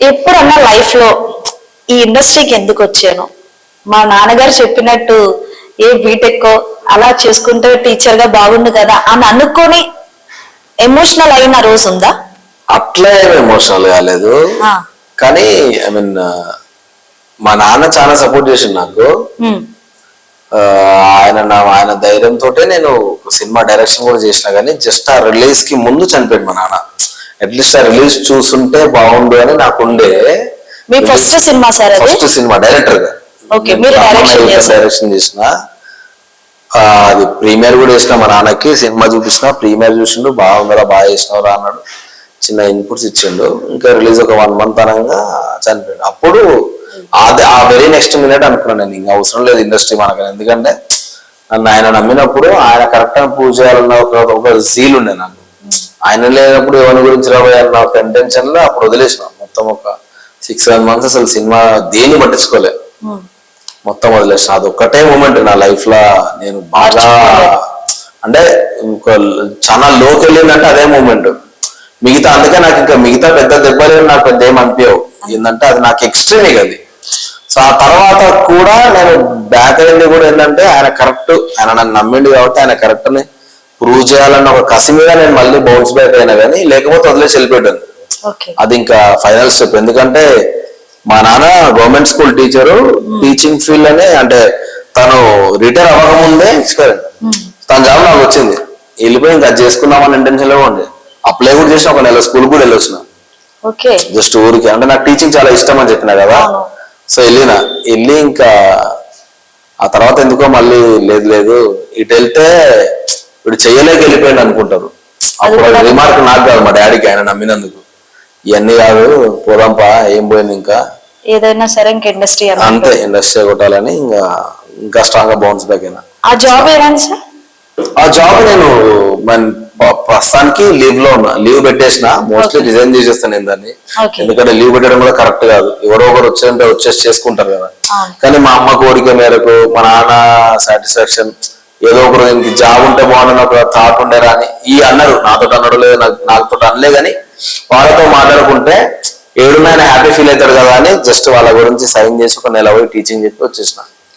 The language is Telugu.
ఎప్పుడన్నా లైఫ్లో ఈ ఇండస్ట్రీకి ఎందుకు వచ్చాను? మా నాన్నగారు చెప్పినట్టు ఏ బీటెక్ అలా చేసుకుంటే టీచర్గా బాగుండు కదా అని అనుకొని ఎమోషనల్ అయిన రోజు ఉందా? అట్లా ఏం ఎమోషనల్ కాలేదు. కానీ ఐ మీన్ మా నాన్న చాలా సపోర్ట్ చేసిండు నాకు. ఆయన నా ఆయన ధైర్యంతో నేను సినిమా డైరెక్షన్ కూడా చేసిన కానీ జస్ట్ ఆ రిలీజ్కి ముందు చనిపోయింది మా నాన్న. అట్లీస్ట్ ఆ రిలీజ్ చూసుంటే బాగుండు అని నాకు ఉండే మీ first cinema sir first cinema డైరెక్టర్గా. Okay, మీరు. డైరెక్షన్ చేసిన. అది ప్రీమియర్ కూడా చేసిన మా నాన్నకి సినిమా చూపించిన ప్రీమియర్ చూసిండు బాగుందిరా బాగా చేసినవరా అన్నాడు. చిన్న ఇన్పుట్స్ ఇచ్చిండు. ఇంకా రిలీజ్ ఒక వన్ మంత్ అనగా చనిపోయాడు. అప్పుడు అది ఆ వెరీ నెక్స్ట్ మినిట్ అనుకున్నాను నేను. ఇంకా అవసరం లేదు ఇండస్ట్రీ మనకు ఎందుకంటే నన్ను ఆయన నమ్మినప్పుడు ఆయన కరెక్ట్ ప్రూవ్ చేయాలన్న ఒక ఒక సీల్ ఉండే నాకు. ఆయన లేనప్పుడు ఎవరి గురించి రాబోయే అన్న ఒక ఇంటెన్షన్లో అప్పుడు వదిలేసిన. మొత్తం ఒక సిక్స్ సెవెన్ మంత్స్ అసలు సినిమా దేన్ని పట్టించుకోలే. ఉమ్, మొత్తం వదిలేసిన. అది ఒక్కటే మూమెంట్ నా లైఫ్లో నేను బాగా అంటే ఇంకో చాలా లోకి వెళ్ళిందంటే అదే మూమెంట్ మిగతా అందుకే నాకు ఇంకా మిగతా పెద్ద దెబ్బలు నాకు పెద్ద ఏం అనిపించవు ఏంటంటే అది నాకు ఎక్స్ట్రీమ్ అది. సో ఆ తర్వాత కూడా నేను బ్యాక్ అయింది కూడా ఏంటంటే ఆయన కరెక్ట్ ఆయన నన్ను నమ్మిండు కాబట్టి ఆయన కరెక్ట్ని ప్రూవ్ చేయాలన్న ఒక కసి మీద నేను మళ్ళీ బౌన్స్ బ్యాక్ అయినా కానీ లేకపోతే వదిలేసి వెళ్ళిపోయాను అది ఇంకా ఫైనల్ స్టెప్ ఎందుకంటే మా నాన్న government school teacher teaching field అనే అంటే తను రిటైర్ అవ్వకముందే తన జాబ్ నాకు వచ్చింది. వెళ్ళిపోయి ఇంకా అది చేసుకుందామని ఇంటెన్షన్లో ఉండే. అప్లై కూడా చేసిన ఒక నెల స్కూల్ కూడా వెళ్ళొచ్చిన. జస్ట్ ఊరికి. అంటే నాకు టీచింగ్ చాలా ఇష్టం అని చెప్పిన కదా. సో వెళ్ళిన. వెళ్ళి ఇంకా ఆ తర్వాత ఎందుకో మళ్ళీ లేదు లేదు. ఇటు వెళ్తే ఇప్పుడు చెయ్యలేక వెళ్ళిపోయింది అనుకుంటారు. అప్పుడు రిమార్క్ నాకు కాదు మా డాడీకి ఆయన నమ్మినందుకు. ఇవన్నీ కాదు పోదాంపా ఏం పోయింది ఇంకా? ఏదైనా సరే ఇంక ఇండస్ట్రీ అంతే ఇండస్ట్రీ కొట్టాలని ఇంకా ఇంకా స్ట్రాంగ్గా బౌన్స్ బ్యాక్ అయినా. ఆ జాబ్ ఏమైంది సార్? ఆ జాబ్ నేను ప్రస్తుతానికి లీవ్లో ఉన్నా. లీవ్ పెట్టేసిన. మోస్ట్లీ రిజైన్ చేసేస్తాను నేను దాన్ని. ఎందుకంటే లీవ్ పెట్టడం కూడా కరెక్ట్ కాదు. ఎవరో ఒకరు వచ్చేంటే వచ్చేసి చేసుకుంటారు కదా. కానీ మా అమ్మ కోరిక మేరకు మా నాన్న సాటిస్ఫాక్షన్ ఏదో ఒకరు ఇంక జాబ్ ఉంటే బాగుండని ఒక థాట్ ఉండేరా అని ఈ అన్నారు నాతో అన్నాడు లేదు నాకు నాతో అనలే కానీ వాళ్ళతో మాట్లాడుకుంటే ఏడున్నాయన హ్యాపీ ఫీల్ అవుతాడు కదా అని జస్ట్ వాళ్ళ గురించి సైన్ చేసి ఒక నెల పోయి టీచింగ్ చెప్పి వచ్చేసినా.